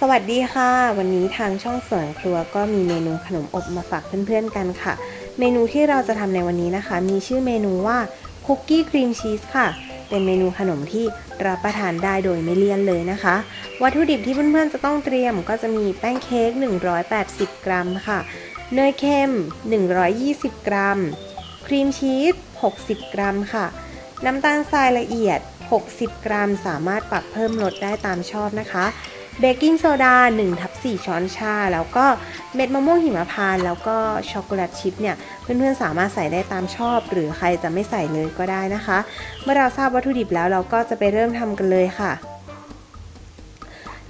สวัสดีค่ะ วันนี้ทางช่องสวนครัวก็มีเมนูขนมอบมาฝากเพื่อนๆกันค่ะ เมนูที่เราจะทำในวันนี้นะคะ มีชื่อเมนูว่าคุกกี้ครีมชีสค่ะ เป็นเมนูขนมที่รับประทานได้โดยไม่เลี่ยนเลยนะคะ วัตถุดิบที่เพื่อนๆจะต้องเตรียมก็จะมีแป้งเค้ก 180 กรัมค่ะ เนยเค็ม 120 กรัม ครีมชีส 60 กรัมค่ะ น้ำตาลทรายละเอียด 60 กรัม สามารถปรับเพิ่มรสได้ตามชอบนะคะ เบกกิ้งโซดา1ทับ4ช้อนชา แล้วก็เม็ดมะม่วงหิมพานต์แล้วก็ช็อกโกแลตชิพเนี่ยเพื่อนๆสามารถใส่ได้ตามชอบ หรือใครจะไม่ใส่เลยก็ได้นะคะ เมื่อเราทราบวัตถุดิบแล้วเราก็จะไปเริ่มทำกันเลยค่ะ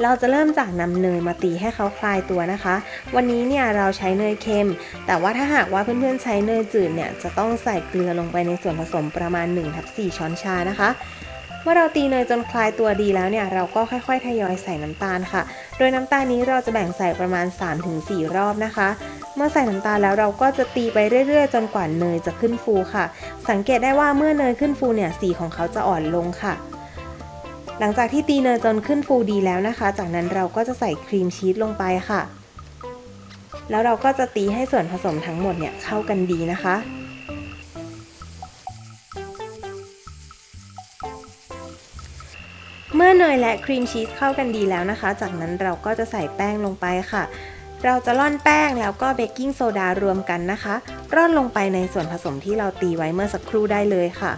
เราจะเริ่มจากนำเนยมาตีให้เขาคลายตัวนะคะ วันนี้เนี่ยเราใช้เนยเค็ม แต่ว่าถ้าหากว่าเพื่อนๆใช้เนยจืดเนี่ยจะต้องใส่เกลือลงไปในส่วนผสมประมาณ1ทับ4ช้อนชานะคะ มื่อเราตีเนยจนคลายตัวดีแล้วเนี่ยเราก็ค่อยๆทยอยใส่น้ำตาลค่ะ โดยน้ำตาลนี้เราจะแบ่งใส่ประมาณ 3-4 รอบนะคะ เมื่อใส่น้ำตาลแล้วเราก็จะตีไปเรื่อยๆ จนกว่าเนยจะขึ้นฟูค่ะ สังเกตได้ว่าเมื่อเนยขึ้นฟูเนี่ยสีของเขาจะอ่อนลงค่ะ หลังจากที่ตีเนยจนขึ้นฟูดีแล้วนะคะ จากนั้นเราก็จะใส่ครีมชีสลงไปค่ะ แล้วเราก็จะตีให้ส่วนผสมทั้งหมดเนี่ยเข้ากันดีนะคะ เมื่อเนยและครีมชีสเข้ากันดีแล้วนะคะ จากนั้นเราก็จะใส่แป้งลงไปค่ะ เราจะร่อนแป้งแล้วก็เบกกิ้งโซดารวมกันนะคะ ร่อนลงไปในส่วนผสมที่เราตีไว้เมื่อสักครู่ได้เลยค่ะ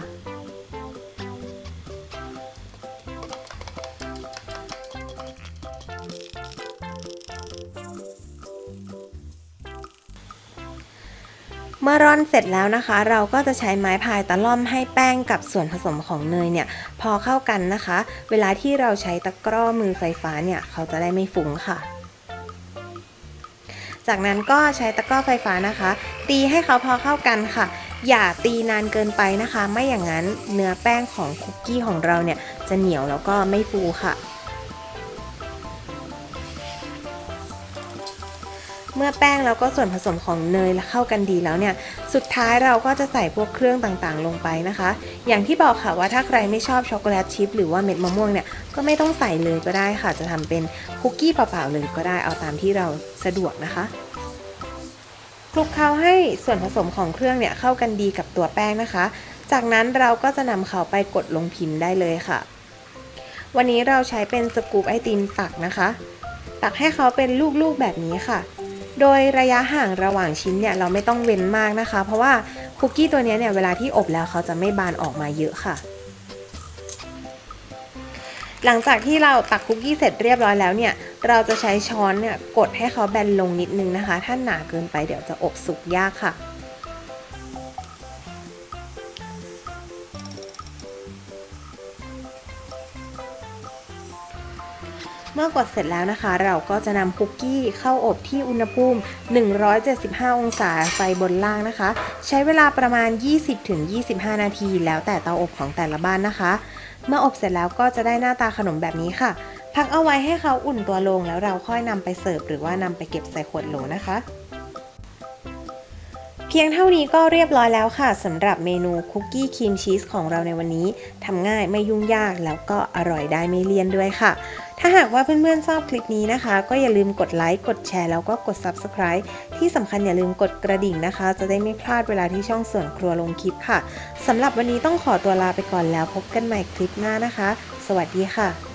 เมื่อร่อนเสร็จแล้วนะคะ เราก็จะใช้ไม้พายตะล่อมให้แป้งกับส่วนผสมของเนยเนี่ย พอเข้ากันนะคะ เวลาที่เราใช้ตะกร้อมือไฟฟ้าเนี่ยเขาจะได้ไม่ฟุ้งค่ะ จากนั้นก็ใช้ตะกร้อไฟฟ้านะคะ ตีให้เขาพอเข้ากันค่ะ อย่าตีนานเกินไปนะคะ ไม่อย่างนั้นเนื้อแป้งของคุกกี้ของเราเนี่ยจะเหนียวแล้วก็ไม่ฟูค่ะ เมื่อแป้งแล้วก็ส่วนผสมของเนยเข้ากันดีแล้วเนี่ย สุดท้ายเราก็จะใส่พวกเครื่องต่างๆ ลงไปนะคะ อย่างที่บอกค่ะว่าถ้าใครไม่ชอบช็อกโกแลตชิพหรือว่าเม็ดมะม่วงเนี่ย ก็ไม่ต้องใส่เลยก็ได้ค่ะ จะทำเป็นคุกกี้เปล่าๆเลยก็ได้ เอาตามที่เราสะดวกนะคะคลุกเคล้าให้ส่วนผสมของเครื่องเนี่ยเข้ากันดีกับตัวแป้งนะคะ จากนั้นเราก็จะนำเขาไปกดลงพิมพ์ได้เลยค่ะ วันนี้เราใช้เป็นสกู๊ปไอติมตักนะคะ ตักให้เขาเป็นลูกๆแบบนี้ค่ะ โดยระยะห่างระหว่างชิ้นเนี่ยเราไม่ต้องเว้นมากนะคะ เพราะว่าคุกกี้ตัวนี้เนี่ยเวลาที่อบแล้วเขาจะไม่บานออกมาเยอะค่ะ หลังจากที่เราตักคุกกี้เสร็จเรียบร้อยแล้วเนี่ยเราจะใช้ช้อนเนี่ยกดให้เขาแบนลงนิดนึงนะคะ ถ้าหนาเกินไปเดี๋ยวจะอบสุกยากค่ะ เมื่อกดเสร็จแล้วนะคะ เราก็จะนำคุกกี้เข้าอบที่อุณหภูมิ 175 องศาไฟบนล่างนะคะ ใช้เวลาประมาณ 20-25 นาที แล้วแต่เตาอบของแต่ละบ้านนะคะ เมื่ออบเสร็จแล้วก็จะได้หน้าตาขนมแบบนี้ค่ะ พักเอาไว้ให้เขาอุ่นตัวลงแล้วเราค่อยนำไปเสิร์ฟหรือว่านำไปเก็บใส่ขวดโหลนะคะ เพียงเท่านี้ก็เรียบร้อยแล้วค่ะสำหรับเมนูคุกกี้ครีมชีสของเราในวันนี้ทำง่ายไม่ยุ่งยากแล้วก็อร่อยได้ไม่เลี่ยนด้วยค่ะ ถ้าหากว่าเพื่อนๆชอบคลิปนี้นะคะ ก็อย่าลืมกดไลค์กดแชร์แล้วก็กด Subscribe ที่สำคัญอย่าลืมกดกระดิ่งนะคะ จะได้ไม่พลาดเวลาที่ช่องส่วนครัวลงคลิปค่ะสำหรับวันนี้ต้องขอตัวลาไปก่อนแล้วพบกันใหม่คลิปหน้านะคะ สวัสดีค่ะ